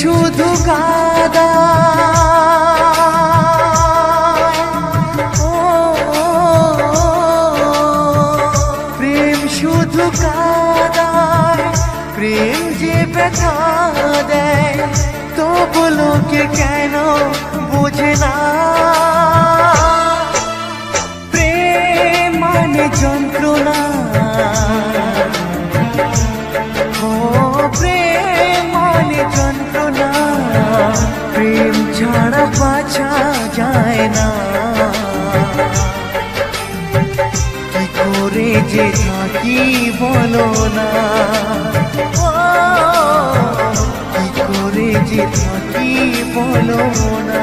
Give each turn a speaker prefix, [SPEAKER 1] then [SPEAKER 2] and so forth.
[SPEAKER 1] শুধু কাদা। প্রেম শুধু কাদায় প্রেম যে ব্যথা দেয় তো বলো কে ছাড়া পাছা যায় না। কি করে যে থাকি বলো না। কি করে যে থাকি বলো না।